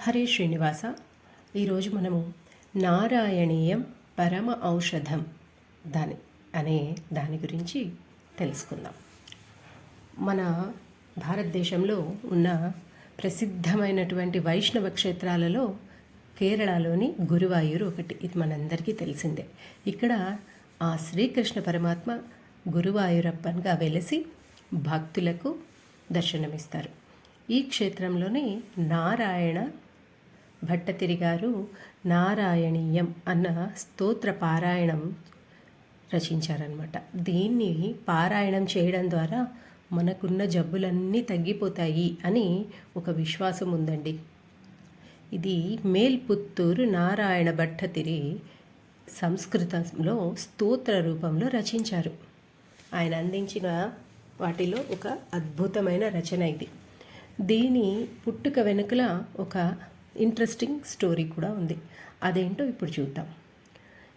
హరే శ్రీనివాస. ఈరోజు మనము నారాయణీయం పరమ ఔషధం దాని అనే దాని గురించి తెలుసుకుందాం. మన భారతదేశంలో ఉన్న ప్రసిద్ధమైనటువంటి వైష్ణవ క్షేత్రాలలో కేరళలోని గురువాయూరు ఒకటి. ఇది మనందరికీ తెలిసిందే. ఇక్కడ ఆ శ్రీకృష్ణ పరమాత్మ గురువాయూరప్పన్గా వెలిసి భక్తులకు దర్శనమిస్తారు. ఈ క్షేత్రంలోని నారాయణ భట్టతిరి గారు నారాయణీయం అన్న స్తోత్ర పారాయణం రచించారనమాట దీన్ని పారాయణం చేయడం ద్వారా మనకున్న జబ్బులన్నీ తగ్గిపోతాయి అని ఒక విశ్వాసం ఉందండి. ఇది మేల్పుత్తూరు నారాయణ భట్టతిరి సంస్కృతంలో స్తోత్ర రూపంలో రచించారు. ఆయన అందించిన వాటిలో ఒక అద్భుతమైన రచన ఇది. దీని పుట్టుక వెనుకల ఒక ఇంట్రెస్టింగ్ స్టోరీ కూడా ఉంది. అదేంటో ఇప్పుడు చూద్దాం.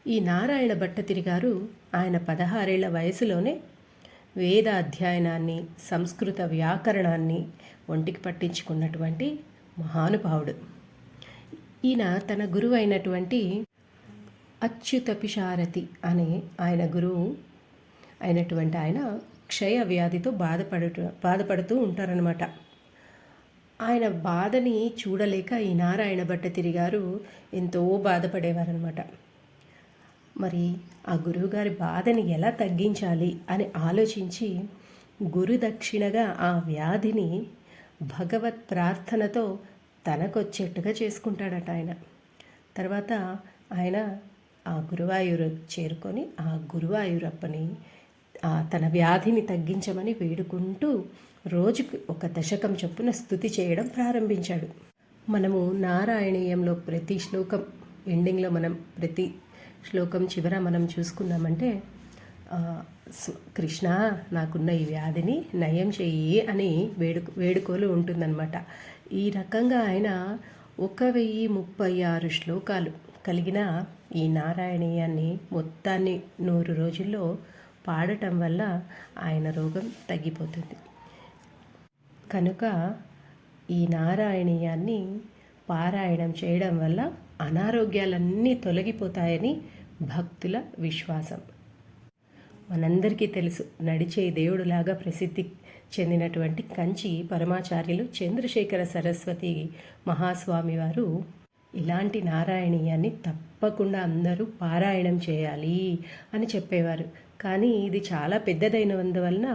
ఈ నారాయణ భట్టతిరి గారు ఆయన పదహారేళ్ళ వయసులోనే వేద అధ్యయనాన్ని సంస్కృత వ్యాకరణాన్ని ఒంటికి పట్టించుకున్నటువంటి మహానుభావుడు. ఈయన తన గురువు అయినటువంటి అచ్యుతపిషారతి అనే ఆయన గురువు అయినటువంటి ఆయన క్షయ వ్యాధితో బాధపడుతూ బాధపడుతూ ఉంటారనమాట ఆయన బాధని చూడలేక ఈ నారాయణ భట్ట తిరిగారు. ఎంతో బాధపడేవారనమాట మరి ఆ గురువుగారి బాధని ఎలా తగ్గించాలి అని ఆలోచించి గురుదక్షిణగా ఆ వ్యాధిని భగవత్ ప్రార్థనతో తనకొచ్చేట్టుగా చేసుకుంటాడట ఆయన. తర్వాత ఆయన ఆ గురువాయూరు చేరుకొని ఆ గురువాయూరప్పని ఆ తన వ్యాధిని తగ్గించమని వేడుకుంటూ రోజుకు ఒక దశకం చొప్పున స్థుతి చేయడం ప్రారంభించాడు. మనము నారాయణీయంలో ప్రతి శ్లోకం ఎండింగ్లో మనం ప్రతి శ్లోకం చివర మనం చూసుకున్నామంటే కృష్ణ నాకున్న ఈ వ్యాధిని నయం చెయ్యి అని వేడుక వేడుకోలు ఉంటుందన్నమాట. ఈ రకంగా ఆయన ఒక వెయ్యి ముప్పై ఆరు శ్లోకాలు కలిగిన ఈ నారాయణీయాన్ని మొత్తాన్ని నూరు రోజుల్లో పాడటం వల్ల ఆయన రోగం తగ్గిపోతుంది. కనుక ఈ నారాయణీయాన్ని పారాయణం చేయడం వల్ల అనారోగ్యాలన్నీ తొలగిపోతాయని భక్తుల విశ్వాసం. మనందరికీ తెలుసు నడిచే దేవుడులాగా ప్రసిద్ధి చెందినటువంటి కంచి పరమాచార్యులు చంద్రశేఖర సరస్వతి మహాస్వామి వారు ఇలాంటి నారాయణీయాన్ని తప్పకుండా అందరూ పారాయణం చేయాలి అని చెప్పేవారు. కానీ ఇది చాలా పెద్దదైనందువలన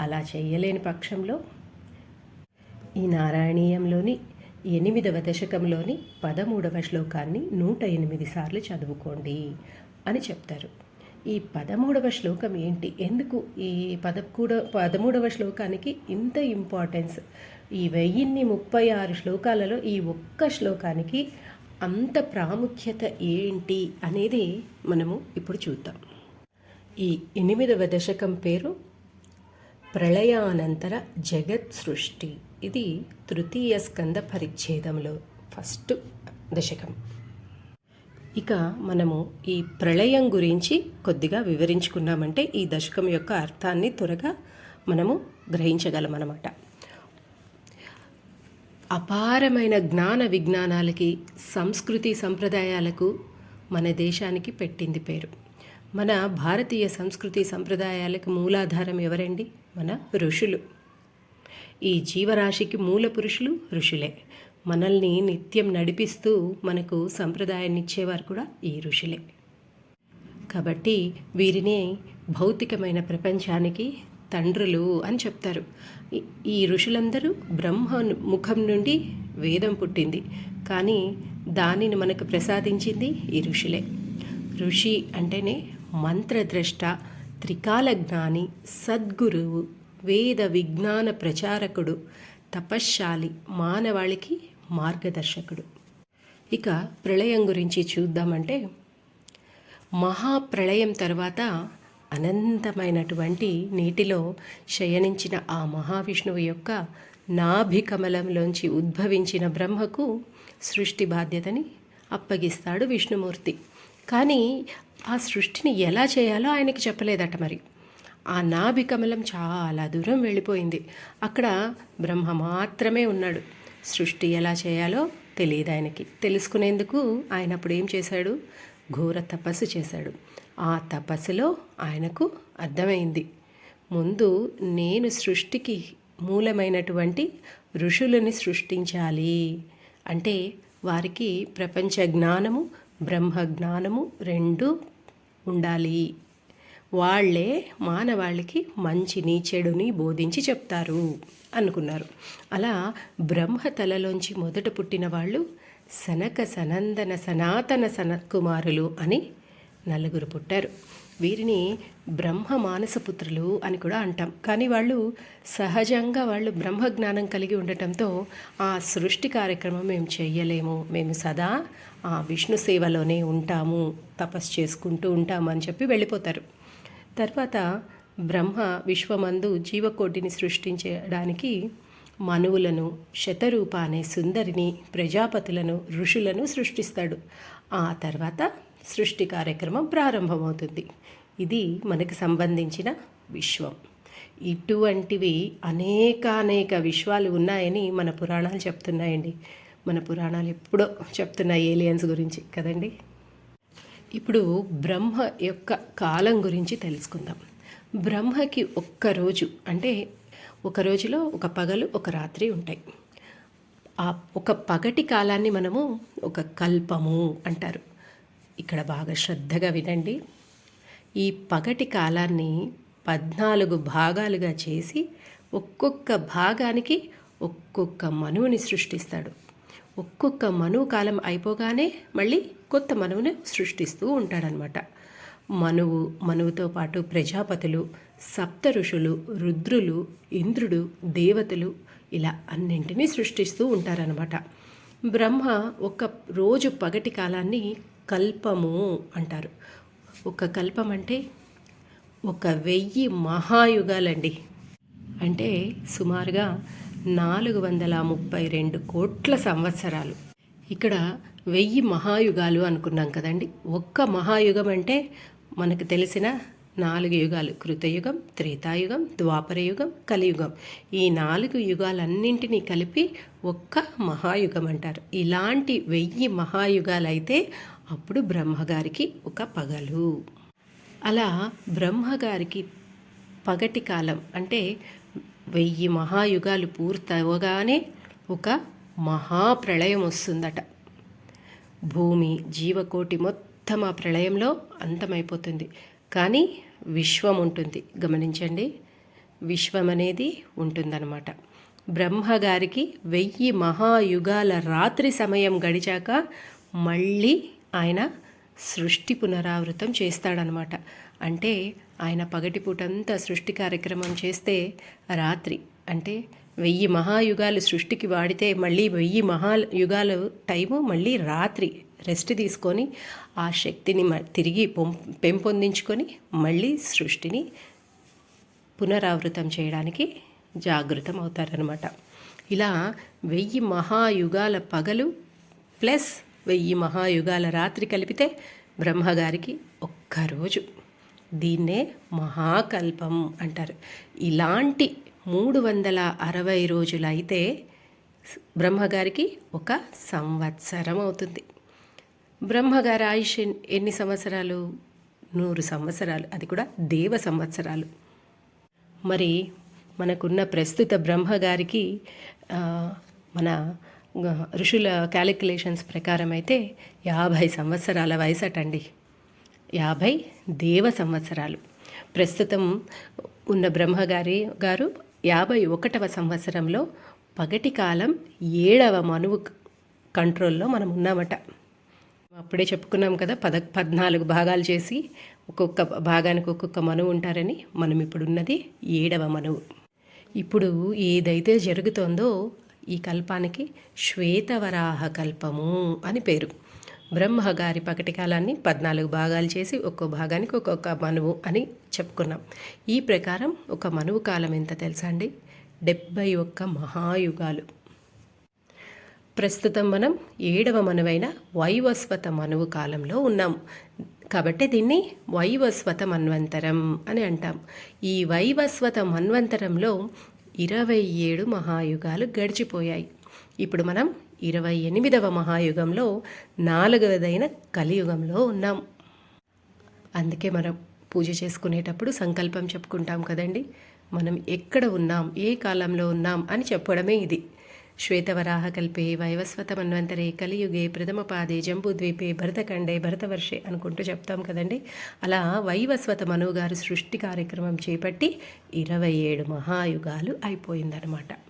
అలా చేయలేని పక్షంలో ఈ నారాయణీయంలోని ఎనిమిదవ దశకంలోని పదమూడవ శ్లోకాన్ని నూట ఎనిమిది సార్లు చదువుకోండి అని చెప్తారు. ఈ పదమూడవ శ్లోకం ఏంటి? ఎందుకు ఈ పదకూడ పదమూడవ శ్లోకానికి ఇంత ఇంపార్టెన్స్ ఈ వెయ్యిన్ని ముప్పై ఆరు శ్లోకాలలో ఈ ఒక్క శ్లోకానికి అంత ప్రాముఖ్యత ఏంటి అనేది మనము ఇప్పుడు చూద్దాం. ఈ ఎనిమిదవ దశకం పేరు ప్రళయానంతర జగత్ సృష్టి ఇది తృతీయ స్కంద పరిచ్ఛేదంలో ఫస్ట్ దశకం. ఇక మనము ఈ ప్రళయం గురించి కొద్దిగా వివరించుకున్నామంటే ఈ దశకం యొక్క అర్థాన్ని త్వరగా మనము గ్రహించగలమన్నమాట. అపారమైన జ్ఞాన విజ్ఞానాలకి సంస్కృతి సంప్రదాయాలకు మన దేశానికి పెట్టింది పేరు. మన భారతీయ సంస్కృతి సంప్రదాయాలకు మూలాధారం ఎవరండి? మన ఋషులు. ఈ జీవరాశికి మూల పురుషులు ఋషులే. మనల్ని నిత్యం నడిపిస్తూ మనకు సంప్రదాయాన్ని ఇచ్చేవారు కూడా ఈ ఋషులే. కాబట్టి వీరిని భౌతికమైన ప్రపంచానికి తండ్రులు అని చెప్తారు. ఈ- ఈ ఋషులందరూ బ్రహ్మ ముఖం నుండి వేదం పుట్టింది. కానీ దానిని మనకు ప్రసాదించింది ఈ ఋషులే. ఋషి అంటేనే మంత్రద్రష్ట త్రికాల జ్ఞాని సద్గురువు వేద విజ్ఞాన ప్రచారకుడు తపశ్శాలి మానవాళికి మార్గదర్శకుడు. ఇక ప్రళయం గురించి చూద్దామంటే మహాప్రళయం తర్వాత అనంతమైనటువంటి నీటిలో శయనించిన ఆ మహావిష్ణువు యొక్క నాభికమలంలోంచి ఉద్భవించిన బ్రహ్మకు సృష్టి బాధ్యతని అప్పగిస్తాడు విష్ణుమూర్తి. కానీ ఆ సృష్టిని ఎలా చేయాలో ఆయనకి చెప్పలేదట మరి. ఆ నాభి కమలం చాలా దూరం వెళ్ళిపోయింది. అక్కడ బ్రహ్మ మాత్రమే ఉన్నాడు. సృష్టి ఎలా చేయాలో తెలియదు ఆయనకి. తెలుసుకునేందుకు ఆయన అప్పుడు ఏం చేశాడు? ఘోర తపస్సు చేశాడు. ఆ తపస్సులో ఆయనకు అర్థమైంది. ముందు నేను సృష్టికి మూలమైనటువంటి ఋషులని సృష్టించాలి అంటే వారికి ప్రపంచ జ్ఞానము బ్రహ్మ జ్ఞానము రెండు ఉండాలి. వాళ్ళే మానవాళికి మంచిని చెడుని బోధించి చెప్తారు అనుకున్నారు. అలా బ్రహ్మ తలలోంచి మొదట పుట్టిన వాళ్ళు సనక సనందన సనాతన సనత్కుమారులు అని నలుగురు పుట్టారు. వీరిని బ్రహ్మ మానసపుత్రులు అని కూడా అంటాం. కానీ వాళ్ళు సహజంగా వాళ్ళు బ్రహ్మ జ్ఞానం కలిగి ఉండటంతో ఆ సృష్టి కార్యక్రమం మేము చెయ్యలేము. మేము సదా ఆ విష్ణు సేవలోనే ఉంటాము. తపస్సు చేసుకుంటూ ఉంటామని చెప్పి వెళ్ళిపోతారు. తర్వాత బ్రహ్మ విశ్వమందు జీవకోటిని సృష్టించడానికి మనువులను శతరూప అనే సుందరిని ప్రజాపతులను ఋషులను సృష్టిస్తాడు. ఆ తర్వాత సృష్టి కార్యక్రమం ప్రారంభమవుతుంది. ఇది మనకు సంబంధించిన విశ్వం. ఇటువంటివి అనేకానేక విశ్వాలు ఉన్నాయని మన పురాణాలు చెప్తున్నాయండి. మన పురాణాలు ఎప్పుడో చెప్తున్నాయి ఏలియన్స్ గురించి కదండి? ఇప్పుడు బ్రహ్మ యొక్క కాలం గురించి తెలుసుకుందాం. బ్రహ్మకి ఒక్క రోజు అంటే ఒక రోజులో ఒక పగలు ఒక రాత్రి ఉంటాయి. ఆ ఒక పగటి కాలాన్ని మనము ఒక కల్పము అంటారు. ఇక్కడ బాగా శ్రద్ధగా వినండి. ఈ పగటి కాలాన్ని పద్నాలుగు భాగాలుగా చేసి ఒక్కొక్క భాగానికి ఒక్కొక్క మనువుని సృష్టిస్తాడు. ఒక్కొక్క మనువు కాలం అయిపోగానే మళ్ళీ కొత్త మనువుని సృష్టిస్తూ ఉంటాడనమాట. మనువు మనువుతో పాటు ప్రజాపతులు సప్త ఋషులు రుద్రులు ఇంద్రుడు దేవతలు ఇలా అన్నింటినీ సృష్టిస్తూ ఉంటారనమాట. బ్రహ్మ ఒక రోజు పగటి కాలాన్ని కల్పము అంటారు. ఒక కల్పం అంటే ఒక వెయ్యి మహాయుగాలండి. అంటే సుమారుగా నాలుగు వందల ముప్పై రెండు కోట్ల సంవత్సరాలు. ఇక్కడ వెయ్యి మహాయుగాలు అనుకున్నాం కదండి. ఒక్క మహాయుగం అంటే మనకు తెలిసిన నాలుగు యుగాలు. కృతయుగం త్రేతాయుగం ద్వాపరయుగం కలియుగం. ఈ నాలుగు యుగాలన్నింటినీ కలిపి ఒక్క మహాయుగం అంటారు. ఇలాంటి వెయ్యి మహాయుగాలు అయితే అప్పుడు బ్రహ్మగారికి ఒక పగలు. అలా బ్రహ్మగారికి పగటి కాలం అంటే వెయ్యి మహాయుగాలు పూర్తవగానే ఒక మహాప్రళయం వస్తుందట. భూమి జీవకోటి మొత్తం ఆ ప్రళయంలో అంతమైపోతుంది. కానీ విశ్వం ఉంటుంది. గమనించండి. విశ్వం అనేది ఉంటుందన్నమాట. బ్రహ్మగారికి వెయ్యి మహాయుగాల రాత్రి సమయం గడిచాక మళ్ళీ ఆయన సృష్టి పునరావృతం చేస్తాడనమాట అంటే ఆయన పగటిపూటంతా సృష్టి కార్యక్రమం చేస్తే రాత్రి అంటే వెయ్యి మహాయుగాలు సృష్టికి వాడితే మళ్ళీ వెయ్యి మహాయుగాలు టైము మళ్ళీ రాత్రి రెస్ట్ తీసుకొని ఆ శక్తిని తిరిగి పెంపొందించుకొని మళ్ళీ సృష్టిని పునరావృతం చేయడానికి జాగృతం అవుతారనమాట ఇలా వెయ్యి మహాయుగాల పగలు ప్లస్ వెయ్యి మహాయుగాల రాత్రి కలిపితే బ్రహ్మగారికి ఒక్కరోజు. దీన్నే మహాకల్పం అంటారు. ఇలాంటి మూడు వందల అరవై రోజులైతే బ్రహ్మగారికి ఒక సంవత్సరం అవుతుంది బ్రహ్మగారి ఆయుష్ ఎన్ని సంవత్సరాలు? నూరు సంవత్సరాలు. అది కూడా దేవ సంవత్సరాలు. మరి మనకున్న ప్రస్తుత బ్రహ్మగారికి మన ఋషుల క్యాలిక్యులేషన్స్ ప్రకారం అయితే యాభై సంవత్సరాల వయసటండి. యాభై దేవ సంవత్సరాలు. ప్రస్తుతం ఉన్న బ్రహ్మగారి గారు యాభై ఒకటవ సంవత్సరంలో పగటి కాలం ఏడవ మనువు కంట్రోల్లో మనం ఉన్నామట. అప్పుడే చెప్పుకున్నాం కదా పద పద్నాలుగు భాగాలు చేసి ఒక్కొక్క భాగానికి ఒక్కొక్క మనువు ఉంటారని. మనం ఇప్పుడున్నది ఏడవ మనువు. ఇప్పుడు ఏదైతే జరుగుతోందో ఈ కల్పానికి శ్వేతవరాహ కల్పము అని పేరు. బ్రహ్మగారి పకటికాలాన్ని పద్నాలుగు భాగాలు చేసి ఒక్కో భాగానికి ఒక్కొక్క మనువు అని చెప్పుకున్నాం. ఈ ప్రకారం ఒక మనువు కాలం ఎంత తెలుసా అండి డెబ్బై ఒక్క మహాయుగాలు. ప్రస్తుతం మనం ఏడవ మనువైన వైవస్వత మనువు కాలంలో ఉన్నాం. కాబట్టి దీన్ని వైవస్వత మన్వంతరం అని అంటాం. ఈ వైవస్వత మన్వంతరంలో ఇరవై ఏడు మహాయుగాలు గడిచిపోయాయి. ఇప్పుడు మనం ఇరవై ఎనిమిదవ మహాయుగంలో నాలుగవదైన కలియుగంలో ఉన్నాం. అందుకే మనం పూజ చేసుకునేటప్పుడు సంకల్పం చెప్పుకుంటాం కదండి. మనం ఎక్కడ ఉన్నాం ఏ కాలంలో ఉన్నాం అని చెప్పడమే ఇది. శ్వేతవరాహ కల్పే వైవస్వత మన్వంతరే కలియుగే ప్రథమ పాదే జంబూద్వీపే భరతఖండే భరతవర్షే అనుకుంటూ చెప్తాం కదండి. అలా వైవస్వత మనువు గారు సృష్టి కార్యక్రమం చేపట్టి ఇరవై ఏడు మహాయుగాలు అయిపోయిందనమాట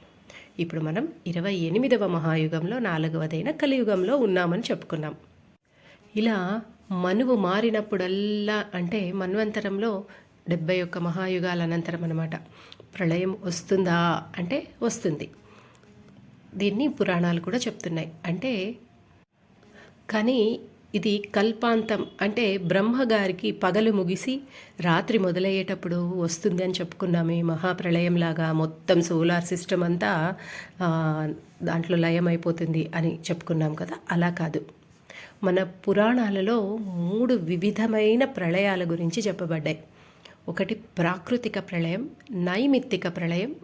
ఇప్పుడు మనం ఇరవై ఎనిమిదవ మహాయుగంలో నాలుగవదైన కలియుగంలో ఉన్నామని చెప్పుకున్నాం. ఇలా మనువు మారినప్పుడల్లా అంటే మన్వంతరంలో డెబ్బై ఒక్క మహాయుగాల అనంతరం అనమాట ప్రళయం వస్తుందా అంటే వస్తుంది. దీన్ని పురాణాలు కూడా చెప్తున్నాయి. అంటే కానీ ఇది కల్పాంతం. అంటే బ్రహ్మగారికి పగలు ముగిసి రాత్రి మొదలయ్యేటప్పుడు వస్తుంది అని చెప్పుకున్నాము ఈ మహాప్రళయంలాగా మొత్తం సోలార్ సిస్టమ్ అంతా దాంట్లో లయం అయిపోతుంది అని చెప్పుకున్నాం కదా. అలా కాదు. మన పురాణాలలో మూడు వివిధమైన ప్రళయాల గురించి చెప్పబడ్డాయి. ఒకటి ప్రాకృతిక ప్రళయం నైమిత్తిక ప్రళయం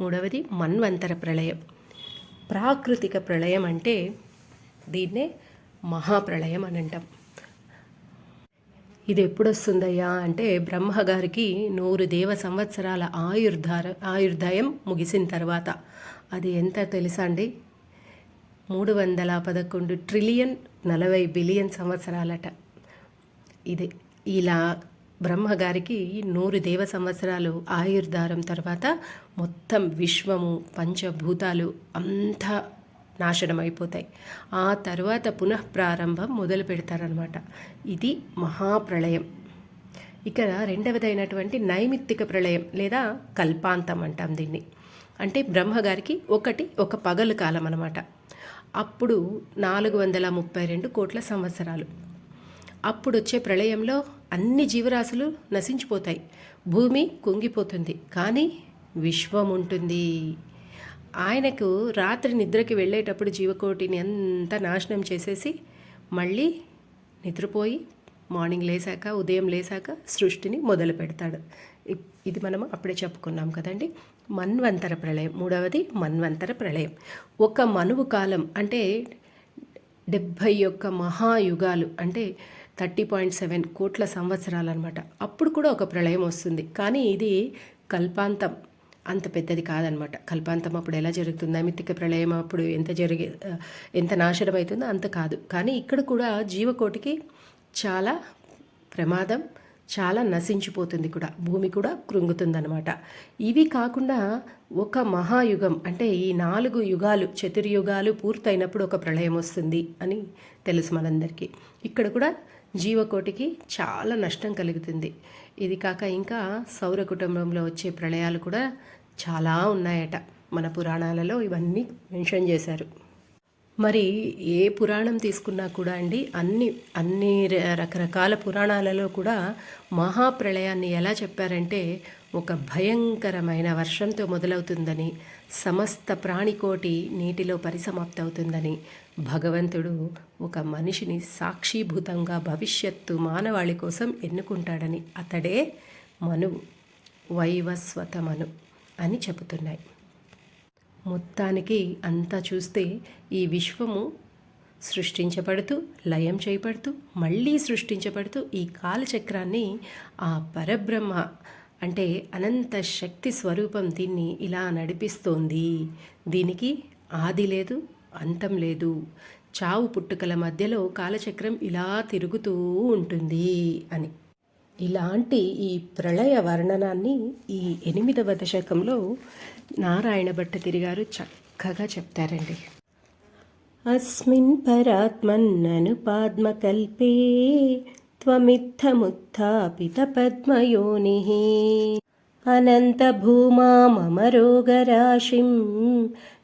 మూడవది మన్వంతర ప్రళయం. ప్రాకృతిక ప్రళయం అంటే దీన్నే మహాప్రళయం అని అంటాం. ఇది ఎప్పుడు వస్తుందయ్యా అంటే బ్రహ్మగారికి నూరు దేవ సంవత్సరాల ఆయుర్ధార ఆయుర్దాయం ముగిసిన తర్వాత. అది ఎంత తెలుసా అండి? మూడు వందల పదకొండు ట్రిలియన్ నలభై బిలియన్ సంవత్సరాలట. ఇది ఇలా బ్రహ్మగారికి నూరు దేవ సంవత్సరాలు ఆయుర్ధారం తర్వాత మొత్తం విశ్వము పంచభూతాలు అంతా నాశనం అయిపోతాయి ఆ తర్వాత పునః ప్రారంభం మొదలు పెడతారనమాట ఇది మహాప్రళయం. ఇక్కడ రెండవదైనటువంటి నైమిత్తిక ప్రళయం లేదా కల్పాంతం అంటాం దీన్ని. అంటే బ్రహ్మగారికి ఒకటి ఒక పగలు కాలం అనమాట అప్పుడు నాలుగు వందల ముప్పై రెండు కోట్ల సంవత్సరాలు. అప్పుడు వచ్చే ప్రళయంలో అన్ని జీవరాశులు నశించిపోతాయి. భూమి కుంగిపోతుంది. కానీ విశ్వం ఉంటుంది ఆయనకు రాత్రి నిద్రకి వెళ్ళేటప్పుడు జీవకోటిని అంతా నాశనం చేసేసి మళ్ళీ నిద్రపోయి మార్నింగ్ లేసాక ఉదయం లేసాక సృష్టిని మొదలు పెడతాడు. ఇది మనం అప్పుడే చెప్పుకున్నాం కదండి. మన్వంతర ప్రళయం. మూడవది మన్వంతర ప్రళయం. ఒక మనువు కాలం అంటే డెబ్భై యొక్క మహాయుగాలు అంటే థర్టీ పాయింట్ సెవెన్ కోట్ల సంవత్సరాలు అనమాట అప్పుడు కూడా ఒక ప్రళయం వస్తుంది. కానీ ఇది కల్పాంతం. అంత పెద్దది కాదనమాట. కల్పాంతం అప్పుడు ఎలా జరుగుతుంది మిత్తిక ప్రళయం అప్పుడు ఎంత జరిగే ఎంత నాశనం అవుతుందో అంత కాదు. కానీ ఇక్కడ కూడా జీవకోటికి చాలా ప్రమాదం చాలా నశించిపోతుంది కూడా. భూమి కూడా కృంగుతుందనమాట. ఇవి కాకుండా ఒక మహాయుగం అంటే ఈ నాలుగు యుగాలు చతుర్యుగాలు పూర్తయినప్పుడు ఒక ప్రళయం వస్తుంది అని తెలుసు మనందరికీ. ఇక్కడ కూడా జీవకోటికి చాలా నష్టం కలుగుతుంది. ఇది కాక ఇంకా సౌర కుటుంబంలో వచ్చే ప్రళయాలు కూడా చాలా ఉన్నాయట. మన పురాణాలలో ఇవన్నీ మెన్షన్ చేశారు. మరి ఏ పురాణం తీసుకున్నా కూడా అండి అన్ని అన్ని రకరకాల పురాణాలలో కూడా మహాప్రళయాన్ని ఎలా చెప్పారంటే ఒక భయంకరమైన వర్షంతో మొదలవుతుందని సమస్త ప్రాణికోటి నీటిలో పరిసమాప్తవుతుందని భగవంతుడు ఒక మనిషిని సాక్షిభూతంగా భవిష్యత్తు మానవాళి కోసం ఎన్నుకుంటాడని అతడే మనువు వైవస్వత మను. అని చెబుతున్నాయి. మొత్తానికి అంతా చూస్తే ఈ విశ్వము సృష్టించబడుతూ లయం చేయబడుతూ మళ్ళీ సృష్టించబడుతూ ఈ కాలచక్రాన్ని ఆ పరబ్రహ్మ అంటే అనంత శక్తి స్వరూపం దీన్ని ఇలా నడిపిస్తోంది. దీనికి ఆది లేదు అంతం లేదు. చావు పుట్టుకల మధ్యలో కాలచక్రం ఇలా తిరుగుతూ ఉంటుంది అని. ఇలాంటి ఈ ప్రళయ వర్ణనాన్ని ఈ ఎనిమిదవ దశకంలో నారాయణ భట్టతిరి గారు చక్కగా చెప్తారండి. అస్మిన్ పరాత్మన్నను పాద్మకల్పే త్వమిత్తముత్థాపిత పద్మయోని అనంత భూమా మమ రోగరాశిం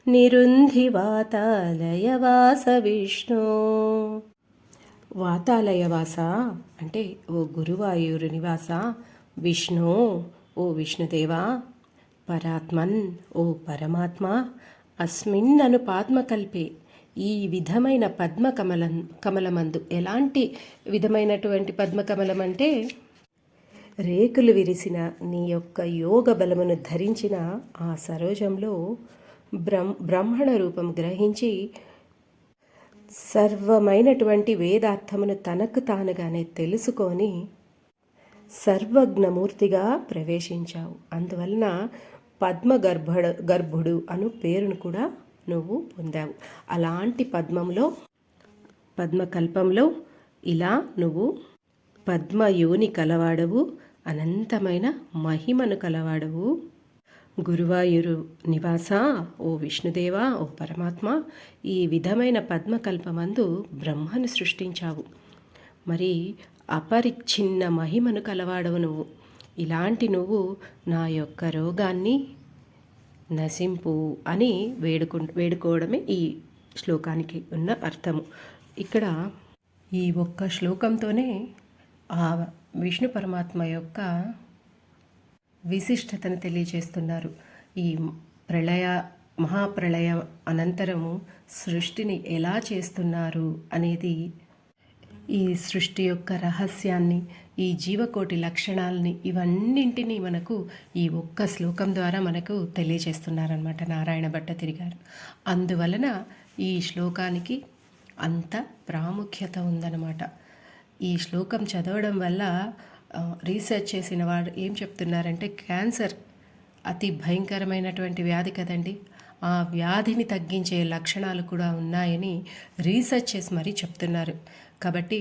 నిరుంధి వాతాలయ వాస విష్ణు. వాతాలయవాస? అంటే ఓ గురువాయూరు నివాస? విష్ణు ఓ విష్ణుదేవా? పరాత్మన్ ఓ పరమాత్మ? అస్మిన్ అను పాద్మకల్పే. ఈ విధమైన పద్మ కమలం కమలమందు ఎలాంటి విధమైనటువంటి పద్మకమలం అంటే రేకులు విరిసిన నీ యొక్క యోగ బలమును ధరించిన ఆ సరోజంలో బ్రహ్ బ్రహ్మణ రూపం గ్రహించి సర్వమైనటువంటి వేదార్థమును తనకు తానుగానే తెలుసుకొని సర్వజ్ఞమూర్తిగా ప్రవేశించావు. అందువలన పద్మగర్భుడు గర్భుడు అను పేరును కూడా నువ్వు పొందావు. అలాంటి పద్మంలో పద్మకల్పంలో ఇలా నువ్వు పద్మయోని కలవాడవు అనంతమైన మహిమను కలవాడవు. గురువాయూరు నివాస ఓ విష్ణుదేవా ఓ పరమాత్మ ఈ విధమైన పద్మకల్పమందు బ్రహ్మను సృష్టించావు. మరి అపరిచ్ఛిన్న మహిమను కలవాడవు నువ్వు. ఇలాంటి నువ్వు నా యొక్క రోగాన్ని నశింపు అని వేడుకు వేడుకోవడమే ఈ శ్లోకానికి ఉన్న అర్థము. ఇక్కడ ఈ ఒక్క శ్లోకంతోనే ఆ విష్ణు పరమాత్మ యొక్క విశిష్టతను తెలియజేస్తున్నారు. ఈ ప్రళయ మహాప్రళయ అనంతరము సృష్టిని ఎలా చేస్తున్నారు అనేది ఈ సృష్టి యొక్క రహస్యాన్ని ఈ జీవకోటి లక్షణాలని ఇవన్నింటినీ మనకు ఈ ఒక్క శ్లోకం ద్వారా మనకు తెలియజేస్తున్నారనమాట నారాయణ భట్ట తిరిగారు అందువలన ఈ శ్లోకానికి అంత ప్రాముఖ్యత ఉందన్నమాట. ఈ శ్లోకం చదవడం వల్ల రీసెర్చ్ చేసిన వాడు ఏం చెప్తున్నారంటే క్యాన్సర్ అతి భయంకరమైనటువంటి వ్యాధి కదండి. ఆ వ్యాధిని తగ్గించే లక్షణాలు కూడా ఉన్నాయని రీసెర్చ్ చేసి మరీ చెప్తున్నారు. కాబట్టి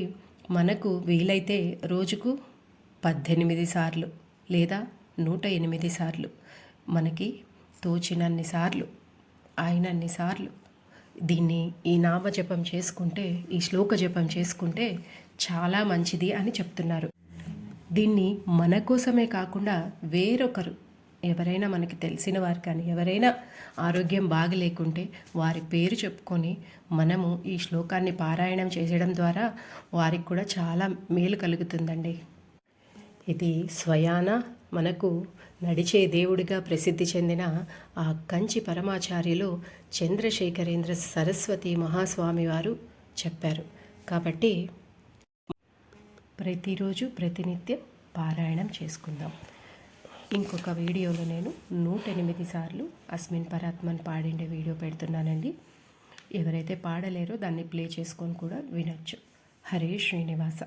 మనకు వీలైతే రోజుకు పద్దెనిమిది సార్లు లేదా నూట ఎనిమిది సార్లు మనకి తోచినన్ని సార్లు అయినన్ని సార్లు దీన్ని ఈ నామజపం చేసుకుంటే ఈ శ్లోక జపం చేసుకుంటే చాలా మంచిది అని చెప్తున్నారు. దీన్ని మన కోసమే కాకుండా వేరొకరు ఎవరైనా మనకి తెలిసిన వారు కానీ ఎవరైనా ఆరోగ్యం బాగలేకుంటే వారి పేరు చెప్పుకొని మనము ఈ శ్లోకాన్ని పారాయణం చేసేయడం ద్వారా వారికి కూడా చాలా మేలు కలుగుతుందండి. ఇది స్వయాన మనకు నడిచే దేవుడిగా ప్రసిద్ధి చెందిన ఆ కంచి పరమాచార్యులు చంద్రశేఖరేంద్ర సరస్వతి మహాస్వామి వారు చెప్పారు. కాబట్టి ప్రతిరోజు ప్రతినిత్యం పారాయణం చేసుకుందాం. ఇంకొక వీడియోలో నేను నూట ఎనిమిది సార్లు అస్మిన్ పరాత్మన్ పాడిండే వీడియో పెడుతున్నానండి. ఎవరైతే పాడలేరో దాన్ని ప్లే చేసుకొని కూడా వినొచ్చు. హరే శ్రీనివాస.